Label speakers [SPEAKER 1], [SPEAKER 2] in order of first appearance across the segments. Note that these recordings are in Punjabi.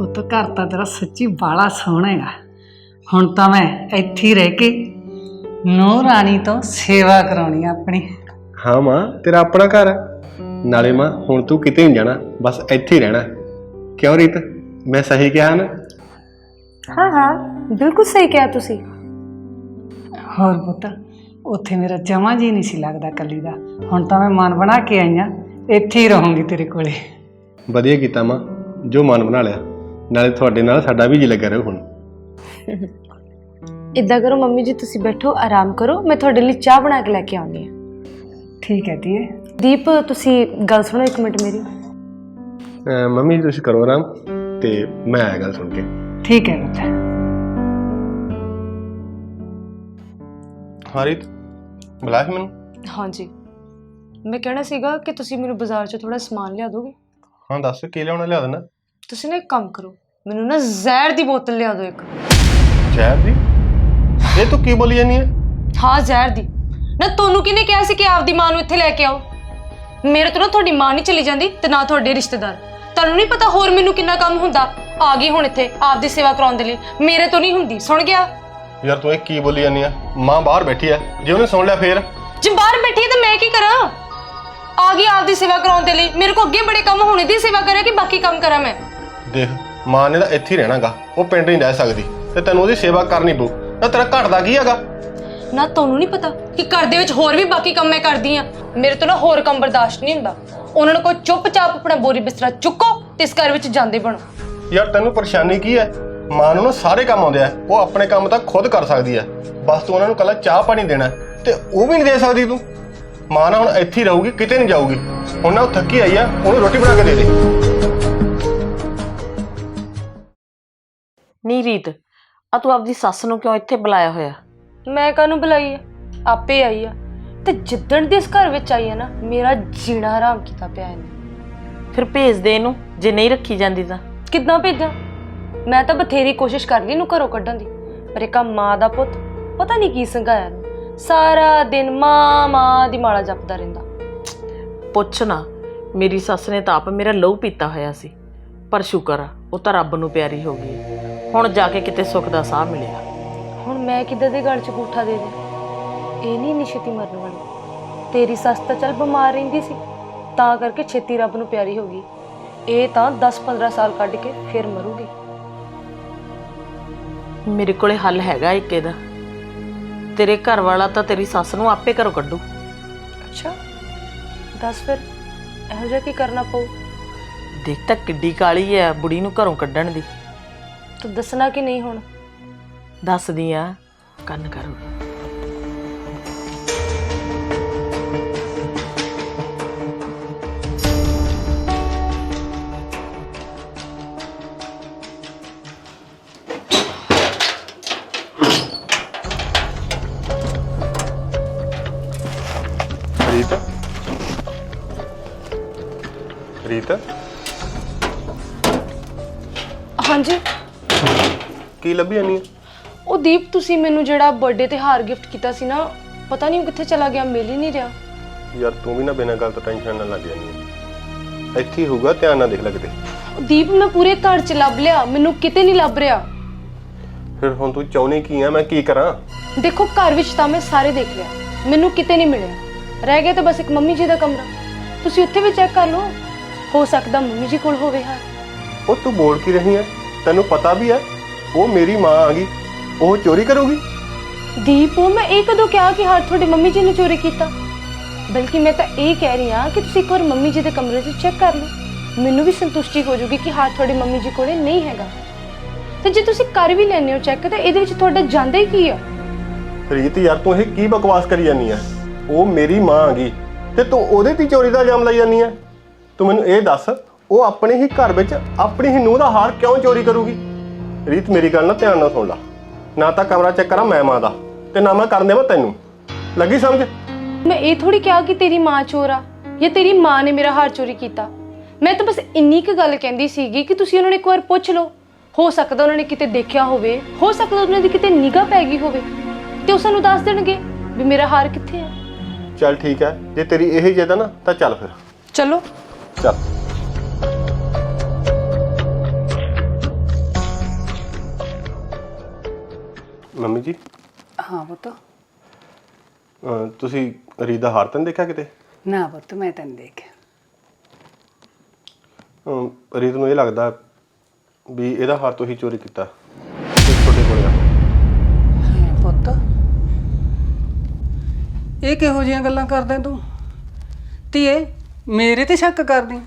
[SPEAKER 1] ਪੁੱਤ ਘਰ ਤਾਂ ਤੇਰਾ ਸੱਚੀ ਬਾਲਾ ਸੋਹਣਾ ਹੈਗਾ। ਹੁਣ ਤਾਂ ਮੈਂ ਇੱਥੇ ਹੀ ਰਹਿ ਕੇ ਨੂੰਹ ਰਾਣੀ ਤੋਂ ਸੇਵਾ ਕਰਾਉਣੀ ਆ ਆਪਣੀ।
[SPEAKER 2] ਹਾਂ ਮਾਂ ਤੇਰਾ ਆਪਣਾ ਘਰ ਹੈ ਨਾਲੇ ਮਾਂ ਹੁਣ ਤੂੰ ਕਿਤੇ ਨਹੀਂ ਜਾਣਾ ਬਸ ਇੱਥੇ ਹੀ ਰਹਿਣਾ। ਕਿਉਂ ਰੀਤ? ਮੈਂ ਸਹੀ ਕਿਹਾ ਨਾ?
[SPEAKER 3] ਹਾਂ ਹਾਂ ਬਿਲਕੁਲ ਸਹੀ ਕਿਹਾ ਤੁਸੀਂ।
[SPEAKER 1] ਹੋਰ ਪੁੱਤ ਉੱਥੇ ਮੇਰਾ ਜਮਾ ਜੀ ਨਹੀਂ ਸੀ ਲੱਗਦਾ ਕੱਲੀ ਦਾ। ਹੁਣ ਤਾਂ ਮੈਂ ਮਨ ਬਣਾ ਕੇ ਆਈ ਆ ਇੱਥੇ ਹੀ ਰਹੂੰਗੀ ਤੇਰੇ ਕੋਲੇ।
[SPEAKER 2] ਵਧੀਆ ਕੀਤਾ ਮਾਂ ਜੋ ਮਨ ਬਣਾ ਲਿਆ। ਨਾਲੇ ਤੁਹਾਡੇ ਨਾਲ ਸਾਡਾ ਵੀ ਜੀ ਲੱਗਾ ਰਹੂ ਹੁਣ।
[SPEAKER 3] ਇਦਾਂ ਕਰੋ ਮੰਮੀ ਜੀ ਤੁਸੀਂ ਬੈਠੋ ਆਰਾਮ ਕਰੋ ਮੈਂ ਤੁਹਾਡੇ ਲਈ ਚਾਹ ਬਣਾ ਕੇ ਲੈ ਕੇ ਆਉਂਦੀ ਹਾਂ।
[SPEAKER 1] ਠੀਕ ਹੈ ਧੀਏ।
[SPEAKER 3] ਦੀਪ ਤੁਸੀਂ ਗੱਲ ਸੁਣੋ ਇੱਕ ਮਿੰਟ ਮੇਰੀ।
[SPEAKER 2] ਅਹ ਮੰਮੀ ਜੀ ਤੁਸੀਂ ਕਰੋ ਆਰਾਮ ਤੇ ਮੈਂ ਆਇਆ ਗੱਲ ਸੁਣ ਕੇ।
[SPEAKER 1] ਠੀਕ ਹੈ ਪੁੱਤ।
[SPEAKER 2] ਹਾਂ ਰੀਤ ਬੁਲਾ ਕੇ ਮੈਨੂੰ?
[SPEAKER 3] ਹਾਂਜੀ। ਮੈਂ ਕਹਿਣਾ ਸੀਗਾ ਕਿ ਤੁਸੀਂ ਮੈਨੂੰ ਬਾਜ਼ਾਰ 'ਚ ਥੋੜਾ ਸਮਾਨ ਲਿਆ ਦੋਗੇ।
[SPEAKER 2] ਹਾਂ ਦੱਸ ਕੀ ਲਿਆਉਣਾ ਲਿਆ ਦੇਣਾ।
[SPEAKER 3] ਤੁਸੀਂ ਨਾ ਇੱਕ ਕੰਮ ਕਰੋ ਮੈਨੂੰ ਨਾ ਜ਼ਹਿਰ ਦੀ ਬੋਤਲ ਲਿਆ ਦਿਓ ਇੱਕ।
[SPEAKER 2] ਜ਼ਹਿਰ ਦੀ? ਇਹ ਤੂੰ ਕੀ ਬੋਲੀ ਜਾਨੀ ਹੈ
[SPEAKER 3] ਹਾਂ ਜ਼ਹਿਰ ਦੀ। ਨਾ ਤੁਹਾਨੂੰ ਕਿਹਨੇ ਕਿਹਾ ਸੀ ਕਿ ਆਪਦੀ ਮਾਂ ਨੂੰ ਇੱਥੇ ਲੈ ਕੇ ਆਓ? ਮੇਰੇ ਤੋਂ ਨਾ ਤੁਹਾਡੀ ਮਾਂ ਨਹੀਂ ਚਲੀ ਜਾਂਦੀ ਤੇ ਨਾ ਤੁਹਾਡੇ ਰਿਸ਼ਤੇਦਾਰ। ਤੁਹਾਨੂੰ ਨਹੀਂ ਪਤਾ ਹੋਰ ਮੈਨੂੰ ਕਿੰਨਾ ਕੰਮ ਹੁੰਦਾ? ਆ ਗਈ ਹੁਣ ਇੱਥੇ ਆਪਦੀ ਸੇਵਾ ਕਰਾਉਣ ਦੇ ਲਈ। ਮੇਰੇ ਤੋਂ ਨਹੀਂ ਹੁੰਦੀ ਸੁਣ ਗਿਆ?
[SPEAKER 2] ਯਾਰ ਤੂੰ ਇਹ ਕੀ ਬੋਲੀ ਜਾਨੀ ਆ ਮਾਂ ਬਾਹਰ ਬੈਠੀ ਆ ਜੇ ਉਹਨੇ ਸੁਣ ਲਿਆ ਫੇਰ?
[SPEAKER 3] ਜੇ ਬਾਹਰ ਬੈਠੀ ਤਾਂ ਮੈਂ ਕੀ ਕਰਾਂ? ਆ ਗਈ ਆਪਦੀ ਸੇਵਾ ਕਰਾਉਣ ਦੇ ਲਈ। ਮੇਰੇ ਕੋ ਅੱਗੇ ਬੜੇ ਕੰਮ ਹੋਣੇ ਦੀ ਸੇਵਾ ਕਰਾਂ ਕਿ ਬਾਕੀ ਕੰਮ ਕਰਾਂ ਮੈਂ?
[SPEAKER 2] ਦੇਖ ਮਾਂ ਨੇ ਤਾਂ ਇੱਥੇ ਹੀ ਰਹਿਣਾਗਾ। ਉਹ ਪਿੰਡ ਨਹੀਂ ਰਹਿ ਸਕਦੀ। ਤੇ ਤੈਨੂੰ ਉਹਦੀ ਸੇਵਾ ਕਰਨੀ ਪਊ। ਤਾਂ ਤੇਰਾ ਘਟਦਾ ਕੀ ਹੈਗਾ?
[SPEAKER 3] ਨਾ ਤੁਹਾਨੂੰ ਨਹੀਂ ਪਤਾ ਕਿ ਘਰ ਦੇ ਵਿੱਚ ਹੋਰ ਵੀ ਬਾਕੀ ਕੰਮ ਮੈਂ ਕਰਦੀ ਆ। ਮੇਰੇ ਤੋਂ ਨਾ ਹੋਰ ਕੰਮ ਬਰਦਾਸ਼ਤ ਨਹੀਂ ਹੁੰਦਾ। ਉਹਨਾਂ ਨੂੰ ਕੋਈ ਚੁੱਪਚਾਪ ਆਪਣਾ ਬੋਰੀ ਬਿਸਤਰਾ ਚੁੱਕੋ ਤੇ ਇਸ ਘਰ ਵਿੱਚ ਜਾਂਦੇ ਬਣੋ।
[SPEAKER 2] ਯਾਰ ਤੈਨੂੰ ਪਰੇਸ਼ਾਨੀ ਕੀ ਹੈ ਮਾਂ ਨੂੰ ਨਾ ਸਾਰੇ ਕੰਮ ਆਉਂਦੇ ਆ। ਉਹ ਆਪਣੇ ਕੰਮ ਤਾਂ ਖੁਦ ਕਰ ਸਕਦੀ ਆ ਬਸ ਤੂੰ ਉਹਨਾਂ ਨੂੰ ਕੱਲਾ ਚਾਹ ਪਾਣੀ ਦੇਣਾ ਹੈ, ਤੇ ਉਹ ਵੀ ਨਹੀਂ ਦੇ ਸਕਦੀ ਤੂੰ। ਮਾਂ ਨਾ ਹੁਣ ਇੱਥੇ ਹੀ ਰਹੂਗੀ ਕਿਤੇ ਨਹੀਂ ਜਾਊਗੀ। ਹੁਣ ਨਾ ਉਹ ਥੱਕੀ ਆਈ ਆ ਉਹਨੂੰ ਰੋਟੀ ਬਣਾ ਕੇ ਦੇ ਦੇ।
[SPEAKER 4] ਨੀ ਰੀਤ ਆ ਤੂੰ ਆਪਦੀ ਸੱਸ ਨੂੰ ਕਿਉਂ ਇੱਥੇ ਬੁਲਾਇਆ ਹੋਇਆ?
[SPEAKER 3] ਮੈਂ ਕਾਹਨੂੰ ਬੁਲਾਈ ਆ? ਆਪੇ ਆਈ ਆ। ਤੇ ਜਿੱਦਣ ਦੀ ਇਸ ਘਰ ਵਿੱਚ ਆਈ ਆ ਨਾ ਮੇਰਾ ਜੀਣਾ ਹਰਾਮ ਕੀਤਾ ਪਿਆ ਇਹਨੇ।
[SPEAKER 4] ਫਿਰ ਭੇਜ ਦੇ ਇਹਨੂੰ ਜੇ ਨਹੀਂ ਰੱਖੀ ਜਾਂਦੀ ਤਾਂ।
[SPEAKER 3] ਕਿੱਦਾਂ ਭੇਜਾਂ? ਮੈਂ ਤਾਂ ਬਥੇਰੀ ਕੋਸ਼ਿਸ਼ ਕਰ ਲਈ ਇਹਨੂੰ ਘਰੋਂ ਕੱਢਣ ਦੀ। ਪਰ ਇੱਕ ਆਹ ਮਾਂ ਦਾ ਪੁੱਤ ਪਤਾ ਨਹੀਂ ਕੀ ਸੰਘਾਇਆ ਇਹਨੂੰ। ਸਾਰਾ ਦਿਨ ਮਾਂ ਮਾਂ ਦੀ ਮਾਲਾ ਜਪਦਾ ਰਹਿੰਦਾ।
[SPEAKER 4] ਪੁੱਛ ਨਾ ਮੇਰੀ ਸੱਸ ਨੇ ਤਾਂ ਆਪ ਮੇਰਾ ਲਹੂ ਪੀਤਾ ਹੋਇਆ ਸੀ। ਪਰ ਸ਼ੁਕਰ ਆ ਉਹ ਤਾਂ ਰੱਬ ਨੂੰ ਪਿਆਰੀ ਹੋ ਗਈ। ਹੁਣ ਜਾ ਕੇ ਕਿਤੇ ਸੁੱਖ ਦਾ ਸਾਹ ਮਿਲਿਆ
[SPEAKER 3] ਹੁਣ ਮੈਂ ਕਿੱਦਾਂ ਦੇ ਗਲ 'ਚ ਗੂਠਾ ਦੇ ਦਿਆਂ ਇਹ ਨਹੀਂ ਨਿਸ਼ਤੀ ਮਰਨ ਵਾਲੀ। ਤੇਰੀ ਸੱਸ ਤਾਂ ਚੱਲ ਬਿਮਾਰ ਰਹਿੰਦੀ ਸੀ। ਤਾਂ ਕਰਕੇ ਛੇਤੀ ਰੱਬ ਨੂੰ ਪਿਆਰੀ ਹੋ ਗਈ। ਇਹ ਤਾਂ 10-15 ਸਾਲ ਕੱਢ ਕੇ ਫਿਰ ਮਰੂਗੀ।
[SPEAKER 4] ਮੇਰੇ ਕੋਲੇ ਹੱਲ ਹੈਗਾ ਇੱਕ ਇਹਦਾ। ਤੇਰੇ ਘਰ ਵਾਲਾ ਤਾਂ ਤੇਰੀ ਸੱਸ ਨੂੰ ਆਪੇ ਘਰੋਂ ਕੱਢੂ।
[SPEAKER 3] ਅੱਛਾ। ਦੱਸ ਫਿਰ ਇਹੋ ਜਿਹਾ ਕੀ ਕਰਨਾ ਪਊ?
[SPEAKER 4] ਦੇਖ ਤਾਂ ਕਿੱਡੀ ਕਾਲੀ ਹੈ ਬੁੜੀ ਨੂੰ ਘਰੋਂ ਕੱਢਣ ਦੀ।
[SPEAKER 3] ਤੂੰ ਦੱਸਣਾ ਕਿ ਨਹੀਂ ਹੁਣ?
[SPEAKER 4] ਦੱਸਦੀ ਆ ਕੰਨ ਕਰੋ।
[SPEAKER 2] ਕੀ ਲੱਭੀ ਜਾਨੀ
[SPEAKER 3] ਉਹ ਦੀਪ ਤੁਸੀਂ ਮੈਨੂੰ ਜਿਹੜਾ ਬਰਥਡੇ ਤੇ ਹਾਰ ਗਿਫਟ ਕੀਤਾ ਸੀ ਨਾ ਪਤਾ ਨਹੀਂ ਉਹ ਕਿੱਥੇ ਚਲਾ ਗਿਆ ਮਿਲ ਹੀ ਨਹੀਂ ਰਿਹਾ।
[SPEAKER 2] ਯਾਰ ਤੂੰ ਵੀ ਨਾ ਬਿਨਾਂ ਗੱਲ ਤੋਂ ਟੈਨਸ਼ਨ ਨਾਲ ਲੱਗ ਜਾਨੀ ਇੱਥੇ ਹੀ ਹੋਊਗਾ ਧਿਆਨ ਨਾਲ ਦੇਖ ਲੈ ਕਿਤੇ।
[SPEAKER 3] ਉਹ ਦੀਪ ਮੈਂ ਪੂਰੇ ਘਰ 'ਚ ਲੱਭ ਲਿਆ ਮੈਨੂੰ ਕਿਤੇ ਨਹੀਂ ਲੱਭ ਰਿਹਾ।
[SPEAKER 2] ਫਿਰ ਹੁਣ ਤੂੰ ਚਾਹੁੰਦੀ ਕੀ ਆ ਮੈਂ ਕੀ ਕਰਾਂ?
[SPEAKER 3] ਦੇਖੋ ਘਰ ਵਿੱਚ ਤਾਂ ਮੈਂ ਸਾਰੇ ਦੇਖ ਲਿਆ ਮੈਨੂੰ ਕਿਤੇ ਨਹੀਂ ਮਿਲਿਆ। ਰਹਿ ਗਿਆ ਤਾਂ ਬਸ ਇੱਕ ਮੰਮੀ ਜੀ ਦਾ ਕਮਰਾ। ਤੁਸੀਂ ਉੱਥੇ ਵੀ ਚੈੱਕ ਕਰ ਲਓ ਹੋ ਸਕਦਾ ਮੰਮੀ ਜੀ ਕੋਲ ਹੋਵੇ ਹਾਰ।
[SPEAKER 2] ਉਹ ਤੂੰ ਬੋਲ ਕੀ ਰਹੀ ਹੈ ਤੈਨੂੰ ਪਤਾ ਵੀ ਹੈ ਉਹ ਮੇਰੀ ਮਾਂ ਆ ਗਈ। ਉਹ ਚੋਰੀ ਕਰੂਗੀ?
[SPEAKER 3] ਦੀਪ ਮੈਂ ਇਹ ਕਦੋਂ ਕਿਹਾ ਕਿ ਹਾਰ ਤੁਹਾਡੀ ਮੰਮੀ ਜੀ ਨੇ ਚੋਰੀ ਕੀਤਾ? ਬਲਕਿ ਮੈਂ ਤਾਂ ਇਹ ਕਹਿ ਰਹੀ ਹਾਂ ਕਿ ਤੁਸੀਂ ਇੱਕ ਵਾਰ ਮੰਮੀ ਜੀ ਦੇ ਕਮਰੇ 'ਚ ਚੈੱਕ ਕਰ ਲਓ। ਮੈਨੂੰ ਵੀ ਸੰਤੁਸ਼ਟੀ ਹੋ ਜੂਗੀ ਕਿ ਹਾਰ ਤੁਹਾਡੀ ਮੰਮੀ ਜੀ ਕੋਲੇ ਨਹੀਂ ਹੈਗਾ। ਤੇ ਜੇ ਤੁਸੀਂ ਕਰ ਵੀ ਲੈਂਦੇ ਹੋ ਚੈੱਕ ਤਾਂ ਇਹਦੇ ਵਿੱਚ ਤੁਹਾਡਾ ਜਾਂਦਾ ਹੀ ਕੀ ਆ?
[SPEAKER 2] ਰੀਤ ਯਾਰ ਤੂੰ ਇਹ ਕੀ ਬਕਵਾਸ ਕਰੀ ਜਾਨੀ ਆ ਉਹ ਮੇਰੀ ਮਾਂ ਆ ਗਈ ਤੇ ਤੂੰ ਉਹਦੇ ਤੇ ਚੋਰੀ ਦਾ ਇਲਜ਼ਾਮ ਲਾਈ ਜਾਨੀ ਆ ਤੂੰ ਮੈਨੂੰ ਇਹ ਦੱਸ ਉਹ ਆਪਣੇ ਹੀ ਘਰ ਵਿੱਚ ਆਪਣੀ ਹੀ ਨੂੰਹ ਦਾ ਹਾਰ ਕਿਉਂ ਚੋਰੀ ਕਰੂਗੀ? ਰੀਤ ਮੇਰੀ ਗੱਲ ਨਾ ਧਿਆਨ ਨਾਲ ਸੁਣ ਲੈ। ਨਾ ਤਾਂ ਕਮਰਾ ਚੈੱਕ ਕਰਾਂ ਮੈਂ ਮਾਂ ਦਾ ਤੇ ਨਾ ਮੈਂ ਕਰਨ ਦੇਵਾਂ ਤੈਨੂੰ। ਲੱਗੀ ਸਮਝ?
[SPEAKER 3] ਮੈਂ ਇਹ ਥੋੜੀ ਕਿਹਾ ਕਿ ਤੇਰੀ ਮਾਂ ਚੋਰ ਆ ਜਾਂ ਤੇਰੀ ਮਾਂ ਨੇ ਮੇਰਾ ਹਾਰ ਚੋਰੀ ਕੀਤਾ। ਮੈਂ ਤਾਂ ਬਸ ਇੰਨੀ ਕੁ ਗੱਲ ਕਹਿੰਦੀ ਸੀਗੀ ਕਿ ਤੁਸੀਂ ਉਹਨਾਂ ਨੂੰ ਇੱਕ ਵਾਰ ਪੁੱਛ ਲਓ। ਹੋ ਸਕਦਾ ਉਹਨਾਂ ਨੇ ਕਿਤੇ ਦੇਖਿਆ ਹੋਵੇ ਹੋ ਸਕਦਾ ਉਹਨਾਂ ਦੀ ਕਿਤੇ ਨਿਗਾਹ ਪੈ ਗਈ ਹੋਵੇ ਤੇ ਉਹ ਸਾਨੂੰ ਦੱਸ ਦੇਣਗੇ ਵੀ ਮੇਰਾ ਹਾਰ ਕਿੱਥੇ ਆ।
[SPEAKER 2] ਚੱਲ ਠੀਕ ਹੈ ਜੇ ਤੇਰੀ ਇਹ ਜਿੱਦ ਆ ਨਾ ਤਾਂ ਚੱਲ ਫਿਰ।
[SPEAKER 3] ਚਲੋ।
[SPEAKER 2] ਚੱਲ। ਮੰਮੀ ਜੀ?
[SPEAKER 1] ਹਾਂ ਪੁੱਤ।
[SPEAKER 2] ਅਹ ਤੁਸੀਂ ਰੀਤ ਦਾ ਹਾਰ ਤਾਂ ਨੀ ਦੇਖਿਆ ਕਿਤੇ?
[SPEAKER 1] ਨਾ ਪੁੱਤ ਮੈਂ ਤੈਨੂੰ ਦੇਖਿਆ।
[SPEAKER 2] ਅਹ ਰੀਤ ਨੂੰ ਇਹ ਲੱਗਦਾ ਵੀ ਇਹਦਾ ਹਾਰ ਤੁਸੀਂ ਚੋਰੀ ਕੀਤਾ। ਤੇ ਤੁਹਾਡੇ ਕੋਲੇ ਆ।
[SPEAKER 1] ਹੈ ਪੁੱਤ। ਇਹ ਕਿਹੋ ਜਿਹੀਆਂ ਗੱਲਾਂ ਕਰਦਾ ਤੂੰ? ਧੀਏ ਮੇਰੇ ਤੇ ਸ਼ੱਕ ਕਰਦੀ।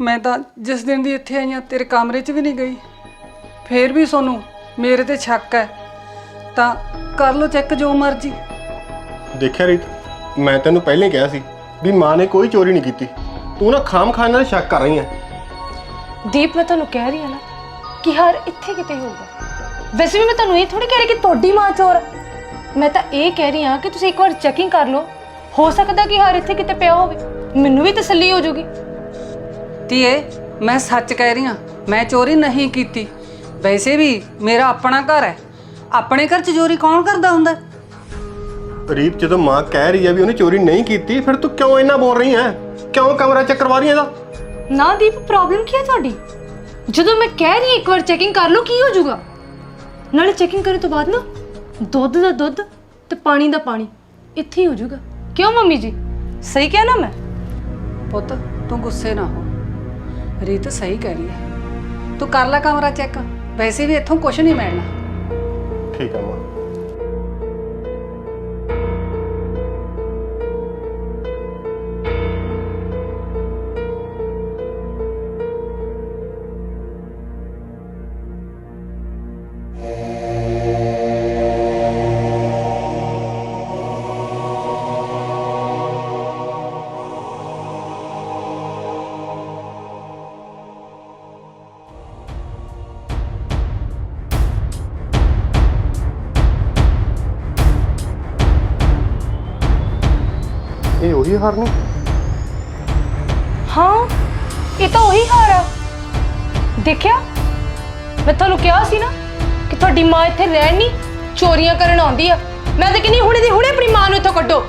[SPEAKER 1] ਮੈਂ ਤਾਂ ਜਿਸ ਦਿਨ ਦੀ ਇੱਥੇ ਆਈ ਹਾਂ ਤੇਰੇ ਕਮਰੇ 'ਚ ਵੀ ਨਹੀਂ ਗਈ। ਫੇਰ ਵੀ ਤੁਹਾਨੂੰ ਮੇਰੇ ਤੇ ਸ਼ੱਕ ਹੈ। ਤਾਂ ਕਰ ਲਓ ਚੈੱਕ ਜੋ ਮਰਜ਼ੀ।
[SPEAKER 2] ਦੇਖਿਆ ਰੀਤ ਮੈਂ ਤੈਨੂੰ ਪਹਿਲਾਂ ਹੀ ਕਿਹਾ ਸੀ ਵੀ ਮਾਂ ਨੇ ਕੋਈ ਚੋਰੀ ਨਹੀਂ ਕੀਤੀ। ਤੂੰ ਨਾ ਖਾਮ ਖਾਨ ਨਾਲ ਸ਼ੱਕ ਕਰ ਰਹੀ ਹੈ
[SPEAKER 3] ਦੀਪ ਮੈਂ ਤੁਹਾਨੂੰ ਕਹਿ ਰਹੀ ਹਾਂ ਨਾ ਕਿ ਹਰ ਇੱਥੇ ਕਿਤੇ ਹੋਊਗਾ। ਵੈਸੇ ਵੀ ਮੈਂ ਤੁਹਾਨੂੰ ਇਹ ਥੋੜੀ ਕਹਿ ਰਹੀ ਕਿ ਤੁਹਾਡੀ ਮਾਂ ਚੋਰ। ਮੈਂ ਤਾਂ ਇਹ ਕਹਿ ਰਹੀ ਹਾਂ ਕਿ ਤੁਸੀਂ ਇੱਕ ਵਾਰ ਚੈਕਿੰਗ ਕਰ ਲਓ। ਹੋ ਸਕਦਾ ਕਿ ਹਰ ਇੱਥੇ ਕਿਤੇ ਪਿਆ ਹੋਵੇ। ਮੈਨੂੰ ਵੀ ਤਸੱਲੀ ਹੋ ਜਾਊਗੀ।
[SPEAKER 1] ਧੀਏ ਮੈਂ ਸੱਚ ਕਹਿ ਰਹੀ ਹਾਂ ਮੈਂ ਚੋਰੀ ਨਹੀਂ ਕੀਤੀ। ਵੈਸੇ ਵੀ ਮੇਰਾ ਆਪਣਾ ਘਰ ਹੈ। ਆਪਣੇ ਘਰ 'ਚ ਚੋਰੀ ਕੌਣ ਕਰਦਾ ਹੁੰਦਾ?
[SPEAKER 2] ਰੀਤ ਜਦੋਂ ਮਾਂ ਕਹਿ ਰਹੀ ਹੈ ਵੀ ਉਹਨੇ ਚੋਰੀ ਨਹੀਂ ਕੀਤੀ ਫਿਰ ਤੂੰ ਕਿਉਂ ਇੰਨਾ ਬੋਲ ਰਹੀ ਹੈ? ਕਿਉਂ ਕਮਰਾ ਚੈੱਕ ਕਰਵਾ ਰਹੀ ਹੈ ਇਹਦਾ?
[SPEAKER 3] ਨਾ ਦੀਪ ਪ੍ਰੋਬਲਮ ਕੀ ਹੈ ਤੁਹਾਡੀ? ਜਦੋਂ ਮੈਂ ਕਹਿ ਰਹੀ ਹਾਂ ਇੱਕ ਵਾਰ ਚੈਕਿੰਗ ਕਰ ਲਓ ਕੀ ਹੋ ਜਾਊਗਾ? ਨਾਲੇ ਚੈਕਿੰਗ ਕਰਨ ਤੋਂ ਬਾਅਦ ਨਾ ਦੁੱਧ ਦਾ ਦੁੱਧ ਤੇ ਪਾਣੀ ਦਾ ਪਾਣੀ ਇੱਥੇ ਹੀ ਹੋ ਜਾਊਗਾ। ਕਿਉਂ ਮੰਮੀ ਜੀ? ਸਹੀ ਕਿਹਾ ਨਾ ਮੈਂ।
[SPEAKER 1] ਪੁੱਤ ਤੂੰ ਗੁੱਸੇ ਨਾ ਹੋ। ਰੀਤ ਸਹੀ ਕਹਿ ਰਹੀ ਹੈ। ਤੂੰ ਕਰ ਲੈ ਕਮਰਾ ਚੈੱਕ ਵੈਸੇ ਵੀ ਇੱਥੋਂ ਕੁਝ ਨਹੀਂ ਮਿਲਣਾ।
[SPEAKER 2] ਠੀਕ ਹੈ ਮਾਂ ਉਹੀ ਹਾਰ ਨਹੀਂ
[SPEAKER 3] ਹਾਂ ਇਹ ਤਾਂ ਉਹੀ ਹਾਰ ਆ। ਦੇਖਿਆ? ਮੈਂ ਤੁਹਾਨੂੰ ਕਿਹਾ ਸੀ ਨਾ ਕਿ ਤੁਹਾਡੀ ਮਾਂ ਇੱਥੇ ਰਹਿਣ ਨਹੀਂ ਚੋਰੀਆਂ ਕਰਨ ਆਉਂਦੀ ਆ। ਮੈਂ ਤਾਂ ਕਹਿੰਦੀ ਹੁਣੇ ਦੀ ਹੁਣੇ ਆਪਣੀ ਮਾਂ ਨੂੰ ਇੱਥੋਂ ਕੱਢੋ।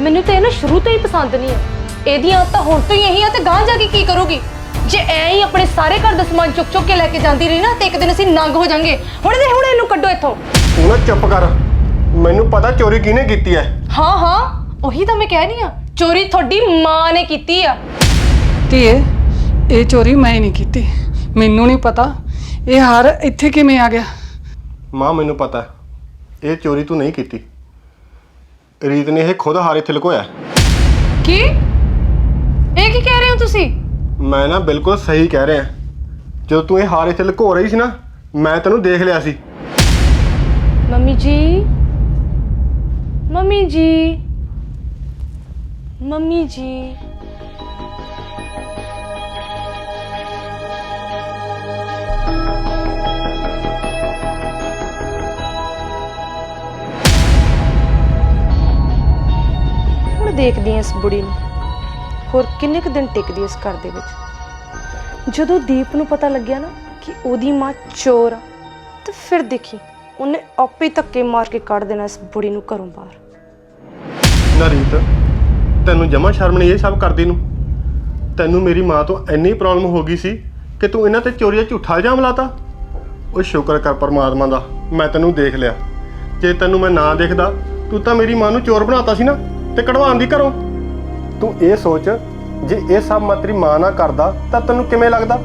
[SPEAKER 3] ਮੈਨੂੰ ਤਾਂ ਇਹ ਨਾ ਸ਼ੁਰੂ ਤੋਂ ਹੀ ਪਸੰਦ ਨਹੀਂ ਆ। ਇਹਦੀਆਂ ਆਦਤਾਂ ਹੁਣ ਤੋਂ ਹੀ ਇਹੀ ਆ ਤੇ ਗਾਂ ਜਾ ਕੇ ਕੀ ਕਰੂਗੀ? ਜੇ ਐ ਹੀ ਆਪਣੇ ਸਾਰੇ ਘਰ ਦਾ ਸਮਾਨ ਚੁੱਕ ਚੁੱਕ ਕੇ ਲੈ ਕੇ ਜਾਂਦੀ ਰਹੀ ਨਾ ਤੇ ਇੱਕ ਦਿਨ ਅਸੀਂ ਨੰਗ ਹੋ ਜਾਾਂਗੇ। ਹੁਣੇ ਦੇ ਹੁਣੇ ਇਹਨੂੰ ਕੱਢੋ ਇੱਥੋਂ।
[SPEAKER 2] ਤੂੰ ਨਾ ਚੁੱਪ ਕਰ। ਮੈਨੂੰ ਪਤਾ ਚੋਰੀ ਕਿਹਨੇ ਕੀਤੀ ਹੈ
[SPEAKER 3] ਹਾਂ ਹਾਂ। ਉਹੀ ਤਾਂ ਮੈਂ ਕਹਿ ਰਹੀ ਆ ਚੋਰੀ ਤੁਹਾਡੀ ਮਾਂ ਨੇ ਕੀਤੀ ਆ।
[SPEAKER 1] ਧੀਏ ਇਹ ਚੋਰੀ ਮੈਂ ਨਹੀਂ ਕੀਤੀ। ਮੈਨੂੰ ਨਹੀਂ ਪਤਾ ਇਹ ਹਾਰ ਇੱਥੇ ਕਿਵੇਂ ਆ ਗਿਆ?
[SPEAKER 2] ਮਾਂ ਮੈਨੂੰ ਪਤਾ ਹੈ, ਇਹ ਚੋਰੀ ਤੂੰ ਨਹੀਂ ਕੀਤੀ। ਰੀਤ ਨੇ ਇਹ ਖੁਦ ਹਾਰ ਇੱਥੇ ਲੁਕੋਇਆ ਹੈ।
[SPEAKER 3] ਕੀ? ਇਹ ਕੀ ਕਹਿ ਰਹੇ ਹੋ ਤੁਸੀਂ?
[SPEAKER 2] ਮੈਂ ਨਾ ਬਿਲਕੁਲ ਸਹੀ ਕਹਿ ਰਿਹਾ। ਜਦੋਂ ਤੂੰ ਇਹ ਹਾਰ ਇੱਥੇ ਲੁਕੋ ਰਹੀ ਸੀ ਨਾ ਮੈਂ ਤੈਨੂੰ ਦੇਖ ਲਿਆ ਸੀ।
[SPEAKER 3] Mummy ji mummy ji mummy ji. ਹੁਣ ਦੇਖਦੀ ਹਾਂ ਇਸ ਬੁੜੀ ਨੂੰ। ਹੋਰ ਕਿੰਨੇ ਕੁ ਦਿਨ ਟਿਕਦੀ ਹੈ ਇਸ ਘਰ ਦੇ ਵਿੱਚ। ਜਦੋਂ ਦੀਪ ਨੂੰ ਪਤਾ ਲੱਗਿਆ ਨਾ ਕਿ ਉਹਦੀ ਮਾਂ ਚੋਰ ਆ, ਤੇ ਫਿਰ ਦੇਖੀ ਉਹਨੇ ਆਪੇ ਧੱਕੇ ਮਾਰ ਕੇ ਕੱਢ ਦੇਣਾ ਇਸ ਬੁੜੀ ਨੂੰ ਘਰੋਂ ਬਾਹਰ।
[SPEAKER 2] ਨਾ ਰੀਤ ਤੈਨੂੰ ਜਮਾ ਸ਼ਰਮ ਨਹੀਂ ਇਹ ਸਭ ਕਰਦੀ ਨੂੰ? ਤੈਨੂੰ ਮੇਰੀ ਮਾਂ ਤੋਂ ਇੰਨੀ ਪ੍ਰੋਬਲਮ ਹੋ ਗਈ ਸੀ ਕਿ ਤੂੰ ਇਹਨਾਂ ਤੇ ਚੋਰੀ ਦਾ ਝੂਠਾ ਇਲਜ਼ਾਮ ਲਾਤਾ? ਉਹ ਸ਼ੁਕਰ ਕਰ ਪਰਮਾਤਮਾ ਦਾ, ਮੈਂ ਤੈਨੂੰ ਦੇਖ ਲਿਆ। ਜੇ ਤੈਨੂੰ ਮੈਂ ਨਾ ਦੇਖਦਾ, ਤੂੰ ਤਾਂ ਮੇਰੀ ਮਾਂ ਨੂੰ ਚੋਰ ਬਣਾਤਾ ਸੀ ਨਾ ਤੇ ਕਢਵਾਉਣ ਦੀ ਘਰੋਂ। ਤੂੰ ਇਹ ਸੋਚ, ਜੇ ਇਹ ਸਭ ਮੈਂ ਤੇਰੀ ਮਾਂ ਨਾ ਕਰਦਾ, ਤਾਂ ਤੈਨੂੰ ਕਿਵੇਂ ਲੱਗਦਾ?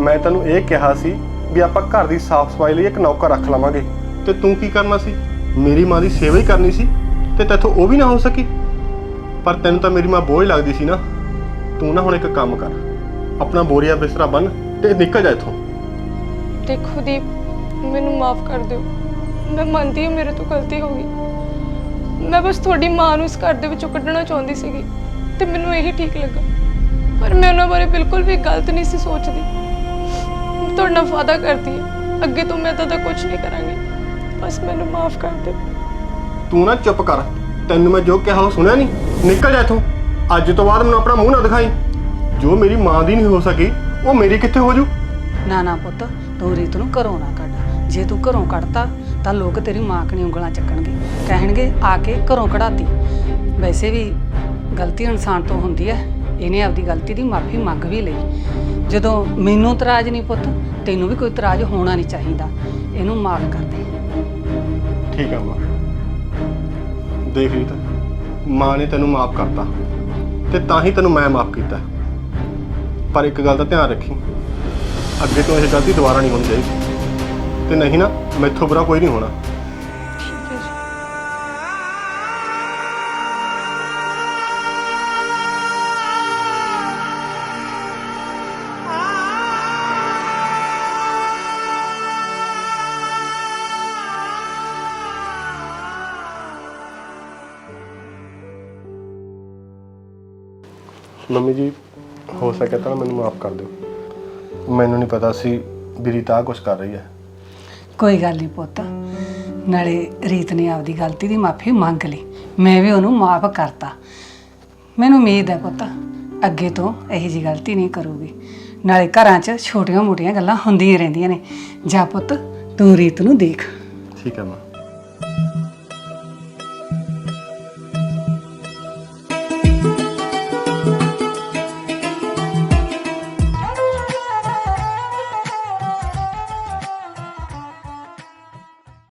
[SPEAKER 2] ਮੈਂ ਤੈਨੂੰ ਇਹ ਕਿਹਾ ਸੀ ਵੀ ਆਪਾਂ ਘਰ ਦੀ ਸਾਫ਼ ਸਫ਼ਾਈ ਲਈ ਇੱਕ ਨੌਕਰ ਰੱਖ ਲਵਾਂਗੇ। ਤੇ ਤੂੰ ਕੀ ਕਰਨਾ ਸੀ? ਮੇਰੀ ਮਾਂ ਦੀ ਸੇਵਾ ਹੀ ਕਰਨੀ ਸੀ ਤੇ ਤੈਥੋਂ ਉਹ ਵੀ ਨਾ ਹੋ ਸਕੀ। ਪਰ ਤੈਨੂੰ ਤਾਂ ਮੇਰੀ ਮਾਂ ਬੋਝ ਲੱਗਦੀ ਸੀ ਨਾ। ਤੂੰ ਨਾ ਹੁਣ ਇੱਕ ਕੰਮ ਕਰ। ਆਪਣਾ ਬੋਰੀਆ ਬਿਸਤਰਾ ਬੰਨ ਤੇ ਨਿਕਲ ਜਾ ਇੱਥੋਂ।
[SPEAKER 3] ਦੇਖੋ ਦੀਪ ਮੈਨੂੰ ਮਾਫ ਕਰ ਦਿਓ। ਮੈਂ ਮੰਨਦੀ ਹਾਂ ਮੇਰੇ ਤੋਂ ਗਲਤੀ ਹੋ ਗਈ। ਮੈਂ ਬਸ ਤੁਹਾਡੀ ਮਾਂ ਨੂੰ ਇਸ ਘਰ ਦੇ ਵਿੱਚੋਂ ਕੱਢਣਾ ਚਾਹੁੰਦੀ ਸੀਗੀ ਤੇ ਮੈਨੂੰ ਇਹੀ ਠੀਕ ਲੱਗਾ। ਪਰ ਮੈਂ ਉਹਨਾਂ ਬਾਰੇ ਬਿਲਕੁਲ ਵੀ ਗਲਤ ਨਹੀਂ ਸੀ ਸੋਚਦੀ। ਤੁਹਾਡੇ ਨਾਲ ਵਾਅਦਾ ਕਰਦੀ ਹਾਂ। ਅੱਗੇ ਤੋਂ ਮੈਂ ਤਾਂ ਕੁਝ ਨਹੀਂ ਕਰਾਂਗੀ। ਬਸ ਮੈਨੂੰ ਮਾਫ ਕਰ ਦਿਓ।
[SPEAKER 2] ਤੂੰ ਨਾ ਚੁੱਪ ਕਰ। ਤੈਨੂੰ ਮੈਂ ਜੋ ਕਿਹਾ ਉਹ ਸੁਣਿਆ ਨਹੀਂ? ਨਿਕਲ ਜਾ ਇੱਥੋਂ। ਅੱਜ ਤੋਂ ਬਾਅਦ ਮੈਨੂੰ ਆਪਣਾ ਮੂੰਹ ਨਾ ਦਿਖਾਈ। ਜੋ ਮੇਰੀ ਮਾਂ ਦੀ ਨਹੀਂ ਹੋ ਸਕੀ ਉਹ ਮੇਰੀ ਕਿੱਥੇ ਹੋ ਜੂ?
[SPEAKER 1] ਨਾ ਨਾ ਪੁੱਤ ਤੂੰ ਰੀਤ ਨੂੰ ਘਰੋਂ ਨਾ ਕੱਢ। ਜੇ ਤੂੰ ਘਰੋਂ ਕੱਢਤਾ ਤਾਂ ਲੋਕ ਤੇਰੀ ਮਾਂ ਕਣੀ ਉਂਗਲਾਂ ਚੱਕਣਗੇ। ਕਹਿਣਗੇ ਆ ਕੇ ਘਰੋਂ ਕਢਾਤੀ। ਵੈਸੇ ਵੀ ਗਲਤੀ ਇਨਸਾਨ ਤੋਂ ਹੁੰਦੀ ਹੈ। ਇਹਨੇ ਆਪਦੀ ਗਲਤੀ ਦੀ ਮਾਫੀ ਮੰਗ ਵੀ ਲਈ। ਜਦੋਂ ਮੈਨੂੰ ਇਤਰਾਜ਼ ਨਹੀਂ ਪੁੱਤ ਤੈਨੂੰ ਵੀ ਕੋਈ ਇਤਰਾਜ਼ ਹੋਣਾ ਨਹੀਂ ਚਾਹੀਦਾ। ਇਹਨੂੰ ਮਾਫ ਕਰ ਦੇ।
[SPEAKER 2] ਠੀਕ ਆ ਮਾਂ। ਦੇਖ ਰੀਤ ਮਾਂ ਨੇ ਤੈਨੂੰ ਮਾਫ ਕਰਤਾ ਤੇ ਤਾਂ ਹੀ ਤੈਨੂੰ ਮੈਂ ਮਾਫ ਕੀਤਾ। ਪਰ ਇੱਕ ਗੱਲ ਦਾ ਧਿਆਨ ਰੱਖੀ। ਅੱਗੇ ਤੋਂ ਇਹ ਗਲਤੀ ਦੁਬਾਰਾ ਨਹੀਂ ਹੋਣੀ ਚਾਹੀਦੀ। ਤੇ ਨਹੀਂ ਨਾ, ਮੈਥੋਂ ਬੁਰਾ ਕੋਈ ਨਹੀਂ ਹੋਣਾ। ਮੰਮੀ ਜੀ ਹੋ ਸਕੇ ਤਾਂ ਮੈਨੂੰ ਮਾਫ ਕਰ ਦਿਓ। ਮੈਨੂੰ ਨਹੀਂ ਪਤਾ ਸੀ ਵੀ ਰੀਤਾ ਕੁਝ ਕਰ ਰਹੀ ਹੈ।
[SPEAKER 1] ਕੋਈ ਗੱਲ ਨਹੀਂ ਪੁੱਤ। ਨਾਲੇ ਰੀਤ ਨੇ ਆਪਦੀ ਗਲਤੀ ਦੀ ਮਾਫੀ ਮੰਗ ਲਈ। ਮੈਂ ਵੀ ਉਹਨੂੰ ਮਾਫ ਕਰਤਾ। ਮੈਨੂੰ ਉਮੀਦ ਹੈ ਪੁੱਤ ਅੱਗੇ ਤੋਂ ਇਹੋ ਜੀ ਗਲਤੀ ਨਹੀਂ ਕਰੂਗੀ। ਨਾਲੇ ਘਰਾਂ 'ਚ ਛੋਟੀਆਂ-ਮੋਟੀਆਂ ਗੱਲਾਂ ਹੁੰਦੀਆਂ ਰਹਿੰਦੀਆਂ ਨੇ। ਜਾ ਪੁੱਤ ਤੂੰ ਰੀਤ ਨੂੰ ਦੇਖ।
[SPEAKER 2] ਠੀਕ ਹੈ ਮਾਂ।